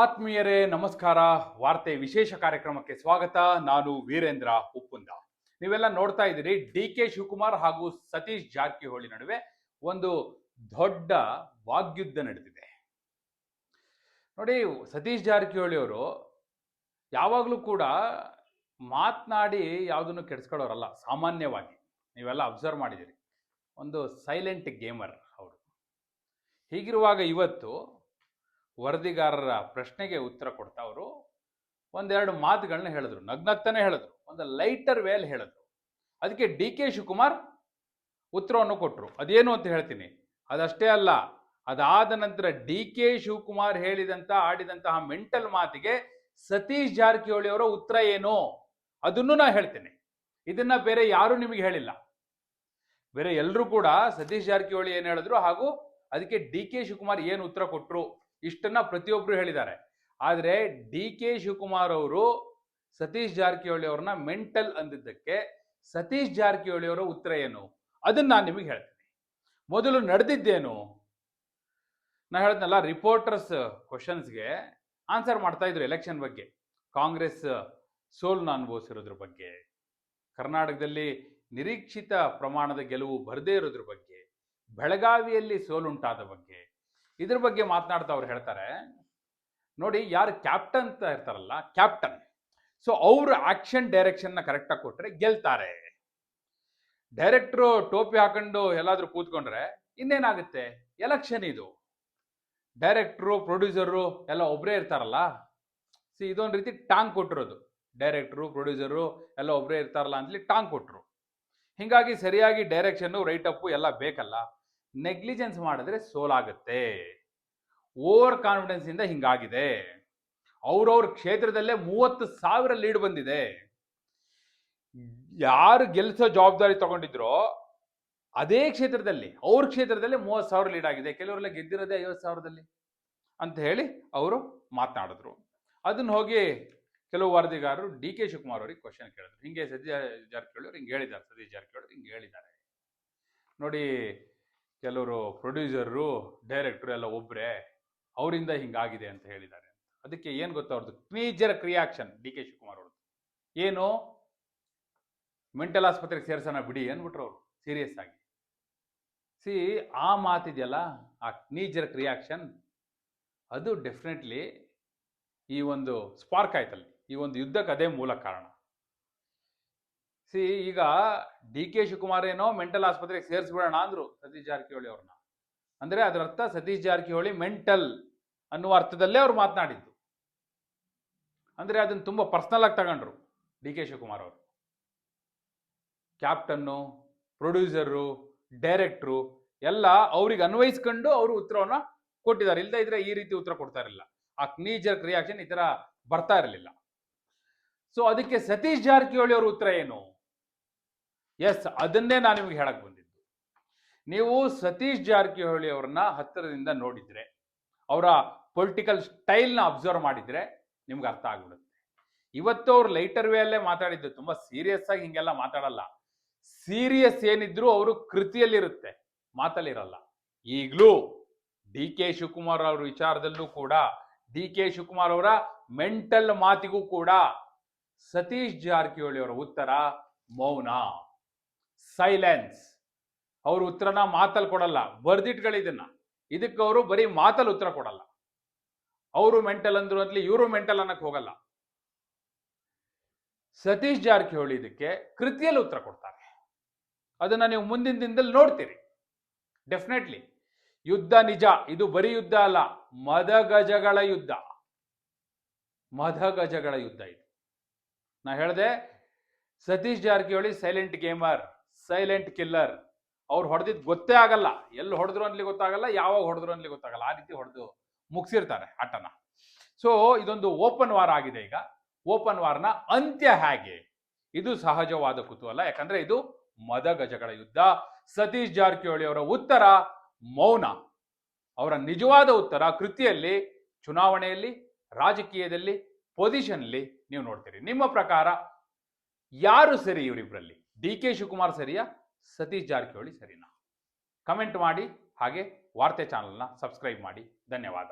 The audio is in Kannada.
ಆತ್ಮೀಯರೇ, ನಮಸ್ಕಾರ. ವಾರ್ತೆ ವಿಶೇಷ ಕಾರ್ಯಕ್ರಮಕ್ಕೆ ಸ್ವಾಗತ. ನಾನು ವೀರೇಂದ್ರ ಉಪ್ಪುಂದ. ನೀವೆಲ್ಲ ನೋಡ್ತಾ ಇದ್ದೀರಿ ಡಿ ಕೆ ಶಿವಕುಮಾರ್ ಹಾಗೂ ಸತೀಶ್ ಜಾರಕಿಹೊಳಿ ನಡುವೆ ಒಂದು ದೊಡ್ಡ ವಾಗ್ಯುದ್ಧ ನಡೆದಿದೆ. ನೋಡಿ, ಸತೀಶ್ ಜಾರಕಿಹೊಳಿ ಅವರು ಯಾವಾಗಲೂ ಕೂಡ ಮಾತನಾಡಿ ಯಾವುದನ್ನು ಕೆಡಿಸ್ಕೊಳ್ಳೋರಲ್ಲ, ಸಾಮಾನ್ಯವಾಗಿ. ನೀವೆಲ್ಲ ಅಬ್ಸರ್ವ್ ಮಾಡಿದ್ದೀರಿ. ಒಂದು ಸೈಲೆಂಟ್ ಗೇಮರ್ ಅವರು. ಹೀಗಿರುವಾಗ ಇವತ್ತು ವರದಿಗಾರರ ಪ್ರಶ್ನೆಗೆ ಉತ್ತರ ಕೊಡ್ತಾ ಅವರು. ಒಂದೆರಡು ಮಾತುಗಳನ್ನ ಹೇಳಿದ್ರು. ನಗ್ನಗ್ತಾನೆ ಹೇಳಿದ್ರು. ಒಂದು ಲೈಟರ್ ವೇಲ್ ಹೇಳಿದ್ರು. ಅದಕ್ಕೆ ಡಿ ಕೆ ಶಿವಕುಮಾರ್ ಉತ್ತರವನ್ನು ಕೊಟ್ಟರು ಅದೇನು ಅಂತ ಹೇಳ್ತೀನಿ. ಅದಷ್ಟೇ ಅಲ್ಲ, ಅದಾದ ನಂತರ ಡಿ ಕೆ ಶಿವಕುಮಾರ್ ಹೇಳಿದಂತ ಆಡಿದಂತಹ ಮೆಂಟಲ್ ಮಾತಿಗೆ ಸತೀಶ್ ಜಾರಕಿಹೊಳಿ ಅವರ ಉತ್ತರ ಏನು? ಅದನ್ನು ನಾ ಹೇಳ್ತೇನೆ. ಇದನ್ನ ಬೇರೆ ಯಾರು ನಿಮಗೆ ಹೇಳಿಲ್ಲ. ಬೇರೆ ಎಲ್ಲರೂ ಕೂಡ ಸತೀಶ್ ಜಾರಕಿಹೊಳಿ ಏನು ಹೇಳಿದ್ರು ಹಾಗೂ ಅದಕ್ಕೆ ಡಿ ಕೆ ಶಿವಕುಮಾರ್ ಏನು ಉತ್ತರ ಕೊಟ್ಟರು ಇಷ್ಟನ್ನ ಪ್ರತಿಯೊಬ್ಬರು ಹೇಳಿದ್ದಾರೆ. ಆದರೆ ಡಿ ಕೆ ಶಿವಕುಮಾರ್ ಅವರು ಸತೀಶ್ ಜಾರಕಿಹೊಳಿ ಅವ್ರನ್ನ ಮೆಂಟಲ್ ಅಂದಿದ್ದಕ್ಕೆ ಸತೀಶ್ ಜಾರಕಿಹೊಳಿ ಅವರ ಉತ್ತರ ಏನು? ಅದನ್ನ ನಾನು ನಿಮಗೆ ಹೇಳ್ತೀನಿ. ಮೊದಲು ನಡೆದಿದ್ದೇನು? ನಾ ಹೇಳ್ತೇನಲ್ಲ ರಿಪೋರ್ಟರ್ಸ್ ಕ್ವಶನ್ಸ್ಗೆ ಆನ್ಸರ್ ಮಾಡ್ತಾ ಇದ್ರು ಎಲೆಕ್ಷನ್ ಬಗ್ಗೆ. ಕಾಂಗ್ರೆಸ್ ಸೋಲ್ನ ಅನುಭವಿಸಿರೋದ್ರ ಬಗ್ಗೆ. ಕರ್ನಾಟಕದಲ್ಲಿ ನಿರೀಕ್ಷಿತ ಪ್ರಮಾಣದ ಗೆಲುವು ಬರದೇ ಇರೋದ್ರ ಬಗ್ಗೆ. ಬೆಳಗಾವಿಯಲ್ಲಿ ಸೋಲುಂಟಾದ ಬಗ್ಗೆ. ಇದ್ರ ಬಗ್ಗೆ ಮಾತನಾಡ್ತಾ ಅವ್ರು ಹೇಳ್ತಾರೆ, ನೋಡಿ ಯಾರು ಕ್ಯಾಪ್ಟನ್ ಅಂತ ಇರ್ತಾರಲ್ಲ ಕ್ಯಾಪ್ಟನ್ ಸೊ ಅವ್ರ ಆಕ್ಷನ್ ಡೈರೆಕ್ಷನ್ನ ಕರೆಕ್ಟಾಗಿ ಕೊಟ್ರೆ ಗೆಲ್ತಾರೆ. ಡೈರೆಕ್ಟ್ರು ಟೋಪಿ ಹಾಕೊಂಡು ಎಲ್ಲಾದ್ರೂ ಕೂತ್ಕೊಂಡ್ರೆ ಇನ್ನೇನಾಗುತ್ತೆ? ಎಲೆಕ್ಷನ್ ಇದು. ಡೈರೆಕ್ಟ್ರು ಪ್ರೊಡ್ಯೂಸರು ಎಲ್ಲ ಒಬ್ಬರೇ ಇರ್ತಾರಲ್ಲ ಸಿ ಇದೊಂದು ರೀತಿ ಟಾಂಗ್ ಕೊಟ್ಟಿರೋದು. ಡೈರೆಕ್ಟ್ರು ಪ್ರೊಡ್ಯೂಸರು ಎಲ್ಲ ಒಬ್ಬರೇ ಇರ್ತಾರಲ್ಲ ಅಂತಲಿ ಟಾಂಗ್ ಕೊಟ್ಟರು ಹೀಗಾಗಿ ಸರಿಯಾಗಿ ಡೈರೆಕ್ಷನ್ನು ರೈಟ್ ಅಪ್ಪು ಎಲ್ಲ ಬೇಕಲ್ಲ. ನೆಗ್ಲಿಜೆನ್ಸ್ ಮಾಡಿದ್ರೆ ಸೋಲಾಗುತ್ತೆ ಓವರ್ ಕಾನ್ಫಿಡೆನ್ಸ್ ಇಂದ ಹಿಂಗಾಗಿದೆ. ಅವ್ರವ್ರ ಕ್ಷೇತ್ರದಲ್ಲೇ ಮೂವತ್ತು ಸಾವಿರ ಲೀಡ್ ಬಂದಿದೆ. ಯಾರು ಗೆಲ್ಸೋ ಜವಾಬ್ದಾರಿ ತಗೊಂಡಿದ್ರೋ ಅದೇ ಕ್ಷೇತ್ರದಲ್ಲಿ, ಅವ್ರ ಕ್ಷೇತ್ರದಲ್ಲಿ ಮೂವತ್ತು ಸಾವಿರ ಲೀಡ್ ಆಗಿದೆ. ಕೆಲವರೆಲ್ಲ ಗೆದ್ದಿರೋದೇ ಐವತ್ತು ಸಾವಿರದಲ್ಲಿ ಅಂತ ಹೇಳಿ ಅವರು ಮಾತನಾಡಿದ್ರು. ಅದನ್ನ ಹೋಗಿ ಕೆಲವು ವರದಿಗಾರರು ಡಿ ಕೆ ಶಿವಕುಮಾರ್ ಅವ್ರಿಗೆ ಕ್ವಶನ್ ಕೇಳಿದ್ರು. ಹಿಂಗೆ ಸತೀಶ್ ಜಾರಕಿಹೊಳಿ ಅವ್ರು ಹಿಂಗೆ ಹೇಳಿದ್ದಾರೆ, ಸತೀಶ್ ಜಾರಕಿಹೊಳಿ ಹಿಂಗೆ ಹೇಳಿದ್ದಾರೆ. ನೋಡಿ ಕೆಲವರು ಪ್ರೊಡ್ಯೂಸರು ಡೈರೆಕ್ಟ್ರು ಎಲ್ಲ ಒಬ್ಬರೇ ಅವರಿಂದ ಹಿಂಗಾಗಿದೆ ಅಂತ ಹೇಳಿದ್ದಾರೆ. ಅದಕ್ಕೆ ಏನು ಗೊತ್ತಾ ಅವ್ರದ್ದು major reaction D K Shivakumar ಅವ್ರದ್ದು ಏನು? ಮೆಂಟಲ್ ಆಸ್ಪತ್ರೆಗೆ ಸೇರ್ಸೋಣ ಬಿಡಿ ಅಂದ್ಬಿಟ್ರು ಅವರು ಸೀರಿಯಸ್ ಆಗಿ. ಸಿ, ಆ ಮಾತಿದೆಯಲ್ಲ, ಆ ಕ್ನೀಜರ್ ಕ್ರಿಯಾಕ್ಷನ್ ಅದು ಡೆಫಿನೆಟ್ಲಿ ಈ ಒಂದು ಸ್ಪಾರ್ಕ್ ಆಯ್ತಲ್ಲಿ, ಈ ಒಂದು ಯುದ್ಧಕ್ಕೆ ಅದೇ ಮೂಲ ಕಾರಣ. ಸಿ, ಈಗ ಡಿ ಕೆ ಶಿವಕುಮಾರ್ ಏನೋ ಮೆಂಟಲ್ ಆಸ್ಪತ್ರೆಗೆ ಸೇರಿಸ್ಬಿಡೋಣ ಅಂದ್ರು ಸತೀಶ್ ಜಾರಕಿಹೊಳಿ ಅವ್ರನ್ನ. ಅಂದ್ರೆ ಅದರ ಅರ್ಥ ಸತೀಶ್ ಜಾರಕಿಹೊಳಿ ಮೆಂಟಲ್ ಅನ್ನುವ ಅರ್ಥದಲ್ಲೇ ಅವ್ರು ಮಾತನಾಡಿದ್ದು. ಅಂದ್ರೆ ಅದನ್ನ ತುಂಬಾ ಪರ್ಸನಲ್ ಆಗಿ ತಗೊಂಡ್ರು ಡಿ ಕೆ ಶಿವಕುಮಾರ್ ಅವರು. ಕ್ಯಾಪ್ಟನ್ನು ಪ್ರೊಡ್ಯೂಸರು ಡೈರೆಕ್ಟ್ರು ಎಲ್ಲ ಅವ್ರಿಗೆ ಅನ್ವಯಿಸ್ಕೊಂಡು ಅವರು ಉತ್ತರವನ್ನ ಕೊಟ್ಟಿದ್ದಾರೆ. ಇಲ್ಲದೆ ಇದ್ರೆ ಈ ರೀತಿ ಉತ್ತರ ಕೊಡ್ತಾ ಇರಲಿಲ್ಲ. ಆ ಕ್ನೀಜರ್ ರಿಯಾಕ್ಷನ್ ಈ ತರ ಬರ್ತಾ ಇರಲಿಲ್ಲ. ಸೊ ಅದಕ್ಕೆ ಸತೀಶ್ ಜಾರಕಿಹೊಳಿ ಅವ್ರ ಉತ್ತರ ಏನು? ಎಸ್ ಅದನ್ನೇ ನಾನು ನಿಮಗೆ ಹೇಳಕ್ ಬಂದಿದ್ದು. ನೀವು ಸತೀಶ್ ಜಾರಕಿಹೊಳಿ ಅವ್ರನ್ನ ಹತ್ತಿರದಿಂದ ನೋಡಿದ್ರೆ, ಅವರ ಪೊಲಿಟಿಕಲ್ ಸ್ಟೈಲ್ನ ಅಬ್ಸರ್ವ್ ಮಾಡಿದ್ರೆ ನಿಮ್ಗೆ ಅರ್ಥ ಆಗ್ಬಿಡುತ್ತೆ. ಇವತ್ತು ಅವ್ರು ಲೈಟರ್ ವೇ ಅಲ್ಲೇ ಮಾತಾಡಿದ್ದು, ತುಂಬಾ ಸೀರಿಯಸ್ ಆಗಿ ಹಿಂಗೆಲ್ಲ ಮಾತಾಡಲ್ಲ. ಸೀರಿಯಸ್ ಏನಿದ್ರು ಅವರು ಕೃತಿಯಲ್ಲಿರುತ್ತೆ, ಮಾತಲ್ಲಿರಲ್ಲ. ಈಗಲೂ ಡಿ ಕೆ ಶಿವಕುಮಾರ್ ಅವ್ರ ವಿಚಾರದಲ್ಲೂ ಕೂಡ, ಡಿ ಕೆ ಶಿವಕುಮಾರ್ ಅವರ ಮೆಂಟಲ್ ಮಾತಿಗೂ ಕೂಡ ಸತೀಶ್ ಜಾರಕಿಹೊಳಿ ಅವರ ಉತ್ತರ ಮೌನ. ಸೈಲೆನ್ಸ್ ಅವರು ಉತ್ತರನ ಮಾತಲ್ಲಿ ಕೊಡಲ್ಲ, ಬರ್ದಿಟ್ಗಳಿದನ್ನ. ಇದಕ್ಕೆ ಅವರು ಬರೀ ಮಾತಲ್ಲಿ ಉತ್ತರ ಕೊಡಲ್ಲ. ಅವರು ಮೆಂಟಲ್ ಅಂದ್ರು ಅಂತಲಿ ಇವರು ಮೆಂಟಲ್ ಅನ್ನಕ್ಕೆ ಹೋಗಲ್ಲ. ಸತೀಶ್ ಜಾರಕಿಹೊಳಿ ಇದಕ್ಕೆ ಕೃತಿಯಲ್ಲಿ ಉತ್ತರ ಕೊಡ್ತಾರೆ. ಅದನ್ನ ನೀವು ಮುಂದಿನ ದಿನದಲ್ಲಿ ನೋಡ್ತೀರಿ. ಡೆಫಿನೆಟ್ಲಿ ಯುದ್ಧ ನಿಜ. ಇದು ಬರೀ ಯುದ್ಧ ಅಲ್ಲ. ಮದಗಜಗಳ ಯುದ್ಧ. ಮದಗಜಗಳ ಯುದ್ಧ ಇದು. ನಾ ಹೇಳಿದೆ, Satish Jarkiholi silent gamer silent killer. ಅವ್ರು ಹೊಡೆದಿದ್ದು ಗೊತ್ತೇ ಆಗಲ್ಲ. ಎಲ್ಲಿ ಹೊಡೆದ್ರು ಅನ್ಲಿ ಗೊತ್ತಾಗಲ್ಲ, ಯಾವಾಗ ಹೊಡೆದ್ರು ಅನ್ಲಿ ಗೊತ್ತಾಗಲ್ಲ. ಆ ರೀತಿ ಹೊಡೆದು ಮುಗಿಸಿರ್ತಾರೆ ಆಟನ ಸೊ ಇದೊಂದು ಓಪನ್ ವಾರ್ ಆಗಿದೆ ಈಗ. ಓಪನ್ ವಾರ್ನ ಅಂತ್ಯ ಹೇಗೆ? ಇದು ಸಹಜವಾದ ಕುತೂಹಲ. ಯಾಕಂದ್ರೆ ಇದು ಮದಗಜಗಳ ಯುದ್ಧ. ಸತೀಶ್ ಜಾರಕಿಹೊಳಿ ಅವರ ಉತ್ತರ ಮೌನ. ಅವರ ನಿಜವಾದ ಉತ್ತರ ಕೃತಿಯಲ್ಲಿ, ಚುನಾವಣೆಯಲ್ಲಿ, ರಾಜಕೀಯದಲ್ಲಿ ಪೊಸಿಷನ್ಲಿ ನೀವು ನೋಡ್ತೀರಿ. ನಿಮ್ಮ ಪ್ರಕಾರ ಯಾರು ಸರಿ ಇವರಿಬ್ಬರಲ್ಲಿ ಡಿ ಕೆ ಶಿವಕುಮಾರ್ ಸರಿಯಾ, ಸತೀಶ್ ಜಾರಕಿಹೊಳಿ ಸರಿನಾ? ಕಮೆಂಟ್ ಮಾಡಿ, ಹಾಗೆ ವಾರ್ತೆ ಚಾನಲ್ನ ಸಬ್ಸ್ಕ್ರೈಬ್ ಮಾಡಿ. ಧನ್ಯವಾದ.